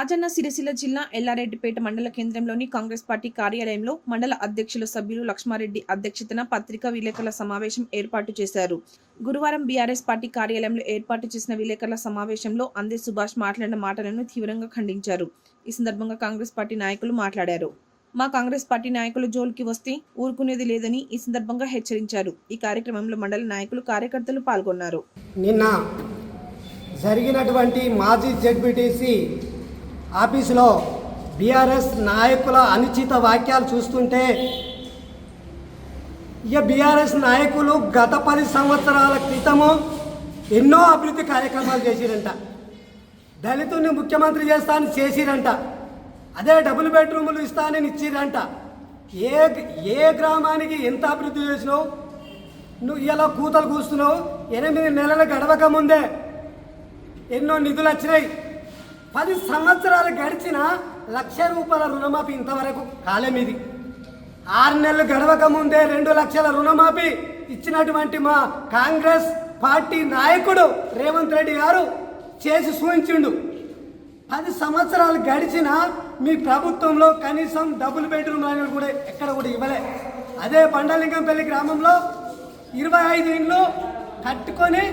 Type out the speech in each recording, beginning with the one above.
రాజన్న సిరిసిల్ల జిల్లా ఎల్లారెడ్డిపేట మండల కేంద్రంలోని కాంగ్రెస్ పార్టీ కార్యాలయంలో మండల అధ్యక్షులు సభ్యులు లక్ష్మారెడ్డి అధ్యక్షతన పత్రికా విలేకరుల సమావేశం ఏర్పాటు చేశారు. గురువారం బీఆర్ఎస్ పార్టీ కార్యాలయంలో ఏర్పాటు చేసిన విలేకరుల సమావేశంలో అందే సుభాష్ మాట్లాడిన మాటలను తీవ్రంగా ఖండించారు. ఈ సందర్భంగా కాంగ్రెస్ పార్టీ నాయకులు మాట్లాడారు. మా కాంగ్రెస్ పార్టీ నాయకులు జోలికి వస్తే ఊరుకునేది లేదని ఈ సందర్భంగా హెచ్చరించారు. ఈ కార్యక్రమంలో మండల నాయకులు కార్యకర్తలు పాల్గొన్నారు. నిన్న జరిగినటువంటి మాజీ జడ్పీటీసీ ఆఫీసులో బీఆర్ఎస్ నాయకుల అనుచిత వాక్యాలు చూస్తుంటే ఇక బీఆర్ఎస్ నాయకులు గత పది సంవత్సరాల క్రితము ఎన్నో అభివృద్ధి కార్యక్రమాలు చేసిరంట. దళితుని ముఖ్యమంత్రి చేస్తానని చేసిరంట. అదే డబుల్ బెడ్రూములు ఇస్తానని ఇచ్చిరంట. ఏ ఏ గ్రామానికి ఎంత అభివృద్ధి చేసినావు? నువ్వు ఇలా కూతలు కూస్తున్నావు? ఎనిమిది నెలలు గడవక ముందే ఎన్నో నిధులు వచ్చినాయి. పది సంవత్సరాలు గడిచిన లక్ష రూపాయల రుణమాఫీ ఇంతవరకు కాలేమిది. ఆరు నెలలు గడవక ముందే రెండు లక్షల రుణమాఫీ ఇచ్చినటువంటి మా కాంగ్రెస్ పార్టీ నాయకుడు రేవంత్ రెడ్డి గారు చేసి చూపించిండు పది సంవత్సరాలు గడిచిన మీ ప్రభుత్వంలో కనీసం డబుల్ బెడ్రూమ్ అనేది కూడా ఎక్కడ కూడా ఇవ్వలే. అదే పండలింగంపల్లి గ్రామంలో ఇరవై ఐదు ఇండ్లు కట్టుకొని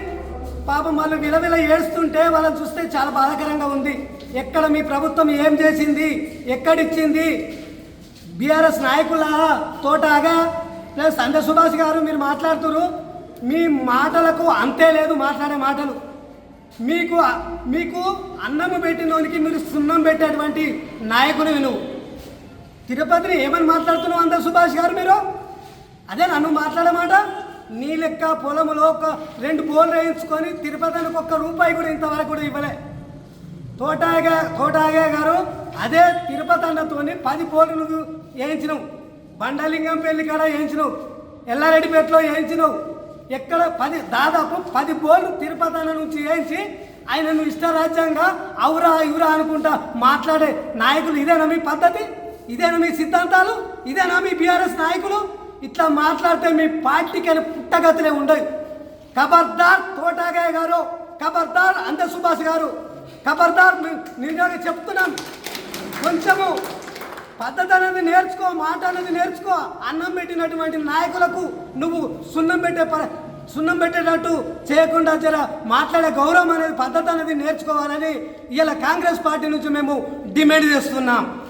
పాపం వాళ్ళు విలవిల ఏడుస్తుంటే వాళ్ళని చూస్తే చాలా బాధాకరంగా ఉంది. ఎక్కడ మీ ప్రభుత్వం ఏం చేసింది? ఎక్కడిచ్చింది? బీఆర్ఎస్ నాయకుల? తోటాగా? ప్లస్ సంజయ్ సుభాష్ గారు మీరు మాట్లాడుతున్నారు మీ మాటలకు అంతే లేదు మాట్లాడే మాటలు. మీకు మీకు అన్నము పెట్టినోనికి మీరు సున్నం పెట్టేటువంటి నాయకుని నువ్వు. తిరుపతిని ఏమని మాట్లాడుతున్నావు అంత సుభాష్ గారు మీరు? అదే నన్ను మాట్లాడమాట? నీ లెక్క పొలంలో ఒక రెండు బోర్లు వేయించుకొని తిరుపతికి ఒక్క రూపాయి కూడా ఇంతవరకు కూడా ఇవ్వలే. తోటాగా తోటాగే గారు అదే తిరుపతి అన్నతోని పది పోలు నువ్వు వేయించినావు. బండలింగం పెళ్ళి కాడ వేయించినావు. ఎల్లారెడ్డిపేటలో వేయించినావు. ఎక్కడ పది దాదాపు పది పోలు తిరుపతి అన్న నుంచి వేయించి ఆయన నువ్వు ఇష్టరాజ్యంగా అవురా ఇవురా అనుకుంటా మాట్లాడే నాయకులు ఇదేనా మీ పద్ధతి? ఇదేనా మీ సిద్ధాంతాలు? ఇదేనా మీ బీఆర్ఎస్ నాయకులు? ఇట్లా మాట్లాడితే మీ పార్టీకి అని పుట్టగతులే ఉండవు ఖబర్దార్ తోటాగాయ్ గారు ఖబర్దార్ అంద సుభాష్ గారు ఖబర్దార్ మీ- నిజంగా చెప్తున్నాను. కొంచెము పద్ధతి అనేది నేర్చుకో మాట అనేది నేర్చుకో. అన్నం పెట్టినటువంటి నాయకులకు నువ్వు సున్నం పెట్టే ప సున్నం పెట్టేటట్టు చేయకుండా జర మాట్లాడే గౌరవం అనేది పద్ధతి అనేది నేర్చుకోవాలని ఇలా కాంగ్రెస్ పార్టీ నుంచి మేము డిమాండ్ చేస్తున్నాం.